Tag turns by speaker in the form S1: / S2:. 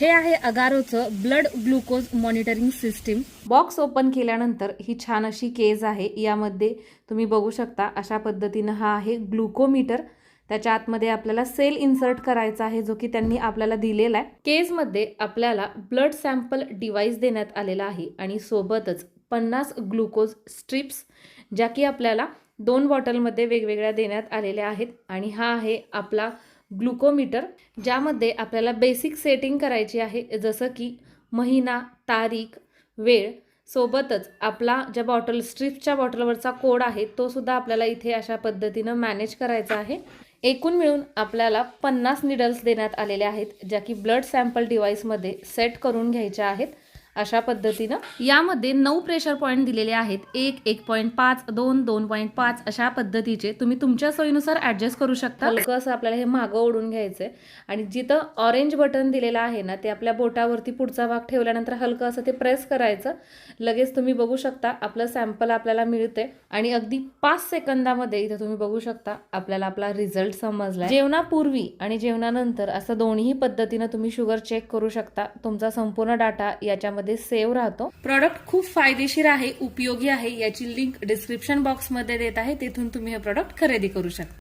S1: हे आहे अगारोचं blood glucose monitoring system box open केल्यानंतर ही छान अशी केज आहे. यामध्ये तुम्ही बघू शकता अशा पद्धतीनं हा आहे ग्लुकोमीटर त्याच्या आतमध्ये आपल्याला सेल इन्सर्ट करायचा आहे जो की त्यांनी आपल्याला दिलेला आहे. केजमध्ये आपल्याला ब्लड सॅम्पल डिव्हाइस देण्यात आलेला आहे आणि सोबतच पन्नास ग्लुकोज स्ट्रिप्स ज्या की आपल्याला दोन बॉटलमध्ये वेगवेगळ्या देण्यात आलेल्या आहेत. आणि हा आहे आपला ग्लुकोमीटर ज्यामध्ये आपल्याला बेसिक सेटिंग करायची आहे. जसं की महिना तारीख वेळ. सोबतच आपला ज्या बॉटल स्ट्रीपच्या बॉटलवरचा कोड आहे तो सुद्धा आपल्याला इथे अशा पद्धतीनं मॅनेज करायचा आहे. एकूण मिळून आपल्याला पन्नास निडल्स देण्यात आलेल्या आहेत ज्या की ब्लड सॅम्पल डिव्हाइसमध्ये सेट करून घ्यायच्या आहेत. अशा पद्धतीनं. यामध्ये नऊ प्रेशर पॉईंट दिलेले आहेत. एक एक पॉईंट पाच दोन दोन पॉईंट पाच अशा पद्धतीचे तुम्ही तुमच्या सोयीनुसार ऍडजस्ट करू शकता. हलकं असं आपल्याला हे मागं ओढून घ्यायचंय. आणि जिथं ऑरेंज बटन दिलेलं आहे ना ते आपल्या बोटावरती पुढचा भाग ठेवल्यानंतर हलकं असं ते प्रेस करायचं. लगेच तुम्ही बघू शकता आपलं सॅम्पल आपल्याला मिळते आणि अगदी पाच सेकंदामध्ये इथे तुम्ही बघू शकता आपल्याला आपला रिझल्ट समजला जेवणापूर्वी आणि जेवणानंतर असं दोन्ही पद्धतीनं तुम्ही शुगर चेक करू शकता. तुमचा संपूर्ण डाटा याच्यामध्ये सेव्ह राहतो. प्रॉडक्ट खूप फायदेशीर आहे उपयोगी आहे याची लिंक डिस्क्रिप्शन बॉक्समध्ये देत आहे. तिथून तुम्ही हे प्रॉडक्ट खरेदी करू शकता.